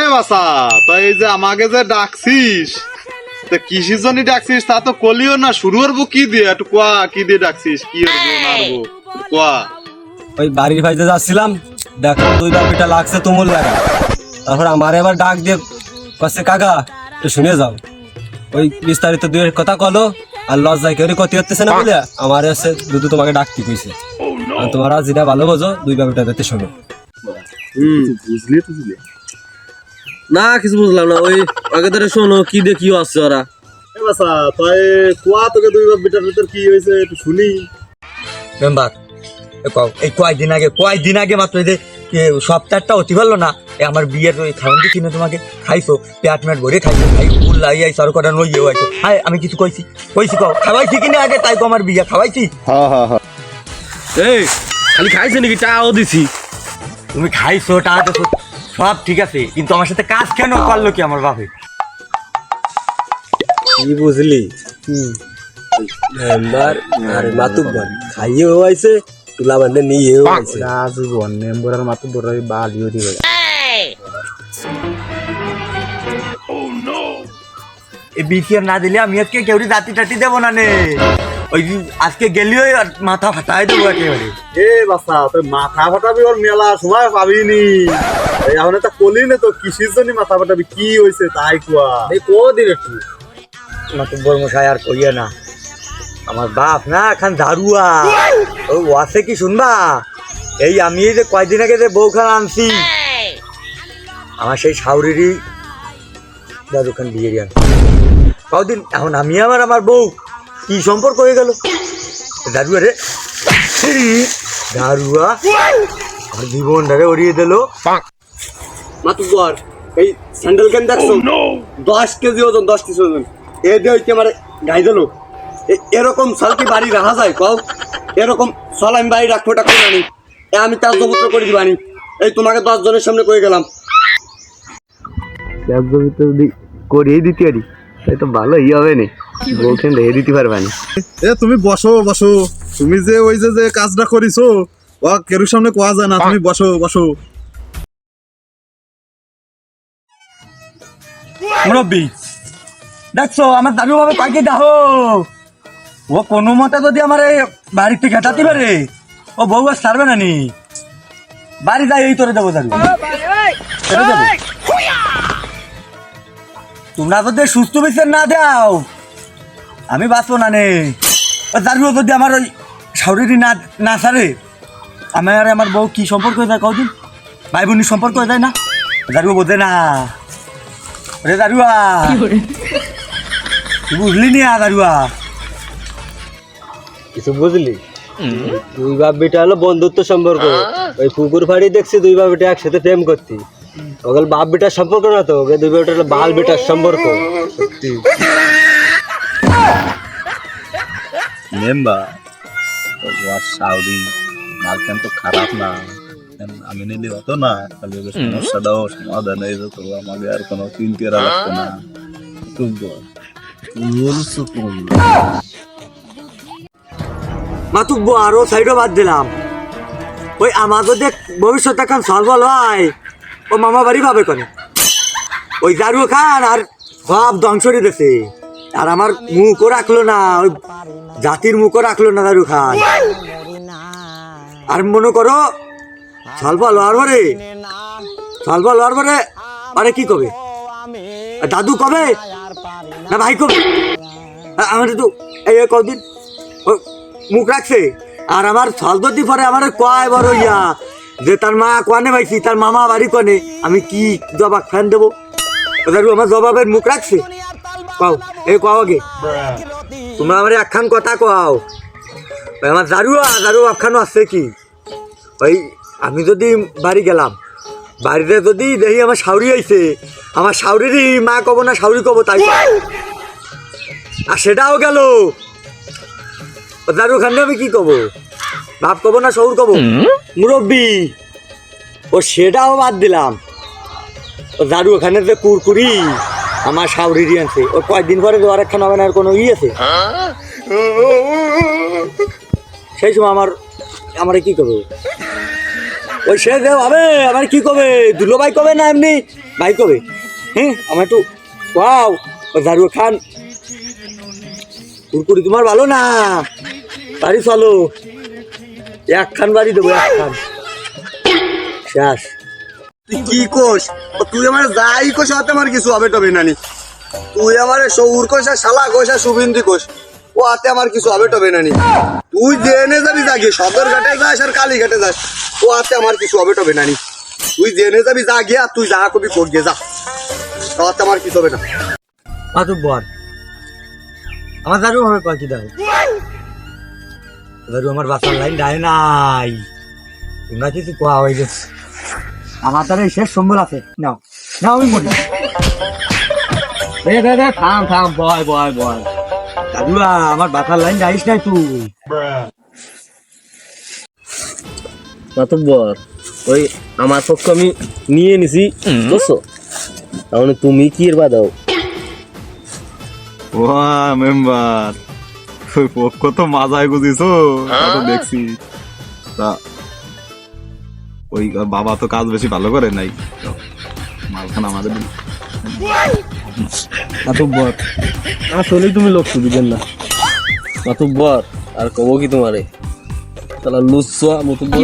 এ বাসা তো এই যে আমাকে যে ডাকছিস তো কিসের জন্য ডাকছিস তা তো কলিও না শুরু করব কি দিয়ে? একটু কোয়া কি দিয়ে ডাকছিস? কি করব কোয়া। ওই বাড়ির ভাইতে যাচ্ছিলাম দেখো দুই বাপিটা লাগছে তুমুল লাগা তারপর আমার এবার ডাক দিয়ে কাছে কাকা একটু শুনে যাও। ওই বিস্তারিত দুয়ের কথা কলো আর লজ্জায় কেউ ক্ষতি হতেছে না বলে আমার এসে দুধু তোমাকে ডাকতে কইছে। আর তোমরা যেটা ভালো বোঝো দুই বাপিটা দেখতে শোনো। বুঝলি বুঝলি। না কিছু বুঝলাম না ওই আগে ধরে শোনো কি দেখি আসছে ওরা। তাই কোয়া তোকে দুই বেটার ভিতর কি হয়েছে একটু শুনি। মেম্বার এই আগে আগে মাত্র এই যে এ, সপ্তাহটা অতি পারল না এ আমার বিয়ের ওই খাওয়ান কিনে তোমাকে খাইছো মেট ভরে খাইছো ফুল লাগিয়ে কটা নইয়ে হাই আমি কিছু কইছি কইছি কও খাওয়াইছি কিনে আগে তাই কো আমার বিয়ে খাওয়াইছি? হ্যাঁ হ্যাঁ হ্যাঁ এই খালি খাইছে নাকি টাও দিছি। তুমি খাইছো তো সব- সব ঠিক আছে কিন্তু আমার সাথে কাজ কেন করল কি আমার বাপে? কি বুঝলি? মেম্বার আর মাতুব্বর খাইয়েও আইছে তুলা রাজীবন ধরে বালিও দিবে এই বিসিএম না দিলে আমি আজকে কেউ জাতি টাতি দেবো না নে। ওই আজকে গেলিও আর মাথা ফাটাই দেবো একেবারে। এ বাসা তুই মাথা ফাটাবি ওর মেলা সময় পাবিনি। এখন এটা কলি না তো কিসের জন্য মাথা ফাটাবি? কি হয়েছে তাই কোয়া এই কদিন একটু মাতুব্বর মশাই আর কইয়ে না। আমার বাপ না এখন দারুয়া। ও ওয়াসে কি শুনবা? এই আমি এই যে কয়দিন আগে যে বউখান আনছি আমার সেই সাউরিরই দাদুখান বিয়ে কদিন? এখন আমি আবার আমার বউ। কি সম্পর্ক হয়ে গেল? দারুয়া রে। দারুয়া। জীবনটারে উড়িয়ে দিল। এই স্যান্ডেল কেন দেখছ? দশ কেজি ওজন দশ কেজি ওজন। এ দিয়ে হইতে আমার গাই দিল। এরকম সালকি বাড়ি রাখা যায় কও? এরকম সাল আমি বাড়ি রাখব টাকা আনি আমি তার জমুত্র করে দিবানি। এই তোমাকে দশ জনের সামনে কয়ে গেলাম। যদি করিয়ে দিতে পারি তাই তো ভালোই হবে না। বউখান রেখে দিতে পারবা না। এ তুমি বসো বসো। তুমি যে ওই যে যে কাজটা করিছো ও কেরুর সামনে কোয়া যায় না তুমি বসো বসো। মুরব্বী দেখছ আমার দাদু দেখো। ও কোনো মতে যদি আমার এই বাড়িতে ঘেটাতে পারে ও বউ আর ছাড়বে না নি। বাড়ি যাই এই তোরে দেবো দাদু। দেবো। তোমরা যদি সুস্থ বিচার না দাও আমি বাঁচবো না নে। দাদু যদি আমার ওই শাউরি না না ছাড়ে আমার আর আমার বউ কি সম্পর্ক হয়ে যায় কদিন ভাই বোনের সম্পর্ক হয়ে যায় না? দাদু বোঝে না। রে দারুয়া তুই বুঝলি নি আ দারুয়া কিছু বুঝলি দুই বাপ বেটা হলো বন্ধুত্ব সম্পর্ক। ওই পুকুর ফাড়ি দেখছি দুই বাপ বেটা একসাথে প্রেম করতি। ওগুলো বাপ বেটার সম্পর্ক না তো ওকে দুই বাপ বেটা বাল বেটার সম্পর্ক। সত্যি। মেম্বার মালকান তো খারাপ না। আমি নিলে হতো না সমস্যাটাও সমাধান হয়ে যেত আমাকে আর কোনো চিন্তা রাখতো না। খুব আরও সাইডও বাদ দিলাম। ওই আমার যদি ভবিষ্যৎ এখন সলভ হয় ও মামা বাড়ি পাবে কোনে? ওই দারু খান আর সব ধ্বংস দিতেছে আর আমার মুখও রাখল না, ওই জাতির মুখও রাখল না দারু খান। আর মনে করো সলভ লওয়ার পরে সলভ লওয়ার পরে আরে কি কবে? দাদু কবে? না ভাই কবে? আমার তো এই কদিন মুখ রাখছে। আর আমার সলদতি পরে আমার কয় বড় ইয়া, যে তার মা কোয়ানে পাইছি তার মামা বাড়ি কোনে আমি কি জবাব ফ্যান দেবো? আমার জবাবের মুখ রাখছে? কও এই কও আগে তোমরা আমার একখান কথা কও। আমার দারুয়া দারু একখানো আছে কি? ওই আমি যদি বাড়ি গেলাম বাড়িতে যদি দেখি আমার শাউরি আইছে আমার শাউরিরই মা কব না শাউরি কব তাই আর সেটাও গেল। দারু খান আমি কি কব? বাপ কব না শহুর কব? মুরব্বী ও সেটাও বাদ দিলাম। ও দারু ওখানে যে কুরকুরি আমার শাউরিরই আছে ও কয়েকদিন পরে তো আরেকখান হবে না, আর কোনো ই আছে? সেই সময় আমার আমার কি করব? ওই সে যে হবে আমার কি কবে দুলো ভাই কবে না এমনি? ভাই কবে হ্যাঁ আমার একটু, ওয়াও ঝাড়ু খান। কুরকুরি তোমার ভালো না? বাড়ি চলো। এক খান বাড়ি দেবো এক খান শেষ। কি ও, তুই আমার যাই কোস, হাতে আমার কিছু হবে টবে নানি। তুই আমার সৌর কোষ আর শালা কোষ আর কোষ ও হাতে আমার কিছু হবে টবে নানি। তুই জেনে যাবি জাগি, সদর ঘাটে যাস আর কালী ঘাটে যাস, ও হাতে আমার কিছু হবে টবে নানি। তুই জেনে যাবি যা আর তুই যা কবি গিয়ে যা। তাতে আমার কিছু হবে না। বর, আমার দাদু হবে পাখি দাও দাদু? আমার বাসার লাইন ডায় নাই। তোমরা কিছু কোয়া হয়ে গেছে আমার দ্বারা শেষ সম্বল আছে। নাও নাও আমি মরি থাম থাম বয় বয় বয়। আমার বাসার লাইন যাইস নাই তুই। মাতব্বর ওই আমার পক্ষ আমি নিয়ে নিছি বুঝছ? তাহলে তুমি কি এর বাদাও ওয়া মেম্বার। তুই পক্ষ তো মাজায় গুজিছো দেখছি। তা ওই বাবা তো কাজ বেশি ভালো করে নাই। মালখান আমাদের। মাতব্বর আসলেই তুমি লোক সুবিধেন না। মাতব্বর আর কব কি তোমারে? তাহলে লুচ্ছা মতব্বর